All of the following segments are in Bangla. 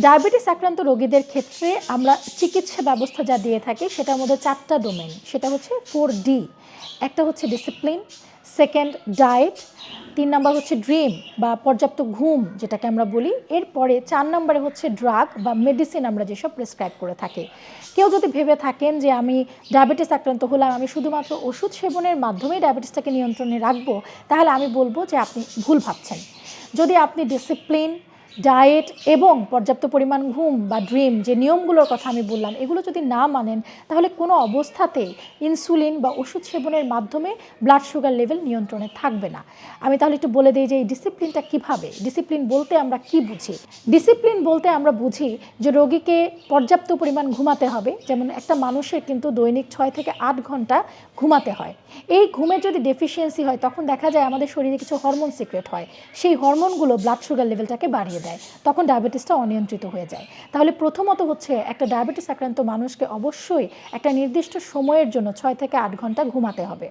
ডায়াবেটিস আক্রান্ত রোগীদের ক্ষেত্রে আমরা চিকিৎসা ব্যবস্থা যা দিয়ে থাকি, সেটার মধ্যে চারটা ডোমেন সেটা হচ্ছে ফোর ডি একটা হচ্ছে ডিসিপ্লিন সেকেন্ড ডায়েট তিন নাম্বার হচ্ছে ড্রিম বা পর্যাপ্ত ঘুম, যেটাকে আমরা বলি। এরপরে চার নম্বরে হচ্ছে ড্রাগ বা মেডিসিন আমরা যেসব প্রেসক্রাইব করে থাকি। কেউ যদি ভেবে থাকেন যে আমি ডায়াবেটিস আক্রান্ত হলাম, আমি শুধুমাত্র ওষুধ সেবনের মাধ্যমেই ডায়াবেটিসটাকে নিয়ন্ত্রণে রাখব, তাহলে আমি বলব যে আপনি ভুল ভাবছেন। যদি আপনি ডিসিপ্লিন ডায়েট এবং পর্যাপ্ত পরিমাণ ঘুম বা ড্রিম যে নিয়মগুলোর কথা আমি বললাম, এগুলো যদি না মানেন, তাহলে কোনো অবস্থাতেই ইনসুলিন বা ওষুধ সেবনের মাধ্যমে ব্লাড সুগার লেভেল নিয়ন্ত্রণে থাকবে না। আমি তাহলে একটু বলে দিই যে এই ডিসিপ্লিনটা কীভাবে? ডিসিপ্লিন বলতে আমরা কি বুঝি? ডিসিপ্লিন বলতে আমরা বুঝি যে রোগীকে পর্যাপ্ত পরিমাণ ঘুমাতে হবে। যেমন একটা মানুষের কিন্তু দৈনিক ছয় থেকে আট ঘণ্টা ঘুমাতে হয়। এই ঘুমের যদি ডেফিসিয়েন্সি হয়, তখন দেখা যায় আমাদের শরীরে কিছু হরমোন সিক্রেট হয়। সেই হরমোনগুলো ব্লাড সুগার লেভেলটাকে বাড়িয়ে দেয়, তখন ডায়াবেটিসটা অনিয়ন্ত্রিত হয়ে যায়। তাহলে প্রথমত হচ্ছে একটা ডায়াবেটিস আক্রান্ত মানুষকে অবশ্যই একটা নির্দিষ্ট সময়ের জন্য ছয় থেকে আট ঘণ্টা ঘুমাতে হবে।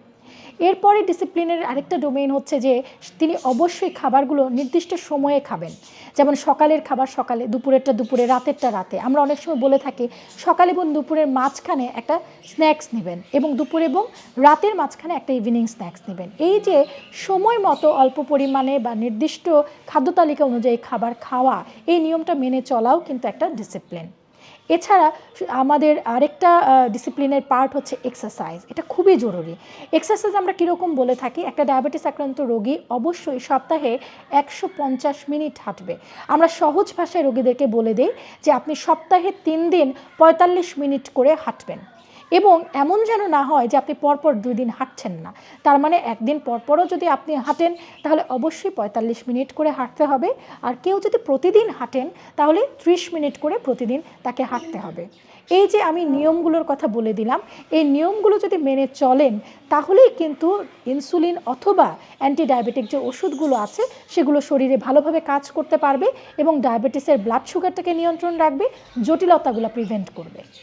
এরপরে ডিসিপ্লিনের আরেকটা ডোমেইন হচ্ছে যে তিনি অবশ্যই খাবারগুলো নির্দিষ্ট সময়ে খাবেন। যেমন সকালের খাবার সকালে, দুপুরেরটা দুপুরে, রাতেরটা রাতে। আমরা অনেক সময় বলে থাকি, সকাল এবং দুপুরের মাঝখানে একটা স্ন্যাক্স নেবেন এবং দুপুর এবং রাতের মাঝখানে একটা ইভিনিং স্ন্যাক্স নেবেন। এই যে সময় মতো অল্প পরিমাণে বা নির্দিষ্ট খাদ্য তালিকা অনুযায়ী খাবার খাওয়া, এই নিয়মটা মেনে চলাও কিন্তু একটা ডিসিপ্লিন এছাড়া আমাদের আরেকটা ডিসিপ্লিনের পার্ট হচ্ছে এক্সারসাইজ এটা খুবই জরুরি। এক্সারসাইজ আমরা কীরকম বলে থাকি? একটা ডায়াবেটিস আক্রান্ত রোগী অবশ্যই সপ্তাহে একশো পঞ্চাশ মিনিট হাঁটবে। আমরা সহজ ভাষায় রোগীদেরকে বলে দিই যে আপনি সপ্তাহে তিন দিন পঁয়তাল্লিশ মিনিট করে হাঁটবেন। এবং এমন যেন না হয় যে আপনি পরপর দুই দিন হাঁটছেন না। তার মানে একদিন পরপরও যদি আপনি হাঁটেন, তাহলে অবশ্যই পঁয়তাল্লিশ মিনিট করে হাঁটতে হবে। আর কেউ যদি প্রতিদিন হাঁটেন, তাহলে ত্রিশ মিনিট করে প্রতিদিন তাকে হাঁটতে হবে। এই যে আমি নিয়মগুলোর কথা বলে দিলাম, এই নিয়মগুলো যদি মেনে চলেন, তাহলেই কিন্তু ইনসুলিন অথবা অ্যান্টি ডায়াবেটিক যে ওষুধগুলো আছে, সেগুলো শরীরে ভালোভাবে কাজ করতে পারবে এবং ডায়াবেটিসের ব্লাড সুগারটাকে নিয়ন্ত্রণ রাখবে, জটিলতাগুলো প্রিভেন্ট করবে।